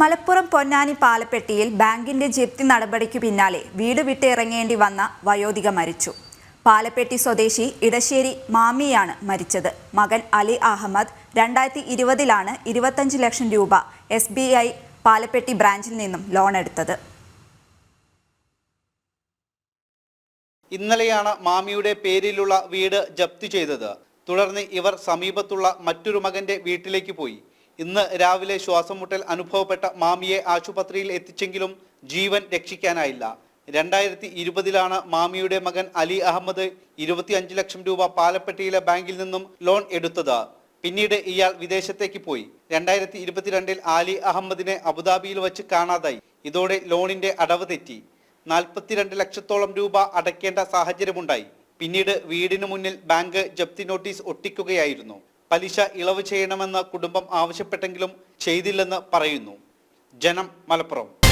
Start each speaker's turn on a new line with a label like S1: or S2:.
S1: മലപ്പുറം പൊന്നാനി പാലപ്പെട്ടിയിൽ ബാങ്കിന്റെ ജപ്തി നടപടിക്കു പിന്നാലെ വീട് വിട്ടിറങ്ങേണ്ടി വന്ന വയോധിക മരിച്ചു. പാലപ്പെട്ടി സ്വദേശി ഇടശ്ശേരി മാമിയാണ് മരിച്ചത്. മകൻ അലി അഹമ്മദ് രണ്ടായിരത്തി ഇരുപതിലാണ് ഇരുപത്തഞ്ച് ലക്ഷം രൂപ എസ് ബി ഐ പാലപ്പെട്ടി ബ്രാഞ്ചിൽ നിന്നും ലോൺ എടുത്തത്.
S2: ഇന്നലെയാണ് മാമിയുടെ പേരിലുള്ള വീട് ജപ്തി ചെയ്തത്. തുടർന്ന് ഇവർ സമീപത്തുള്ള മറ്റൊരു മകന്റെ വീട്ടിലേക്ക് പോയി. ഇന്ന് രാവിലെ ശ്വാസം മുട്ടൽ അനുഭവപ്പെട്ട മാമിയെ ആശുപത്രിയിൽ എത്തിച്ചെങ്കിലും ജീവൻ രക്ഷിക്കാനായില്ല. രണ്ടായിരത്തി ഇരുപതിലാണ് മാമിയുടെ മകൻ അലി അഹമ്മദ് ഇരുപത്തിയഞ്ച് ലക്ഷം രൂപ പാലപ്പെട്ടിയിലെ ബാങ്കിൽ നിന്നും ലോൺ എടുത്തത്. പിന്നീട് ഇയാൾ വിദേശത്തേക്ക് പോയി. രണ്ടായിരത്തി ഇരുപത്തിരണ്ടിൽ അലി അഹമ്മദിനെ അബുദാബിയിൽ വച്ച് കാണാതായി. ഇതോടെ ലോണിന്റെ അടവ് തെറ്റി. നാൽപ്പത്തിരണ്ട് ലക്ഷത്തോളം രൂപ അടയ്ക്കേണ്ട സാഹചര്യമുണ്ടായി. പിന്നീട് വീടിനു മുന്നിൽ ബാങ്ക് ജപ്തി നോട്ടീസ് ഒട്ടിക്കുകയായിരുന്നു. പലിശ ഇളവ് ചെയ്യണമെന്ന് കുടുംബം ആവശ്യപ്പെട്ടെങ്കിലും ചെയ്തില്ലെന്ന് പറയുന്നു. ജനം മലപ്പുറം.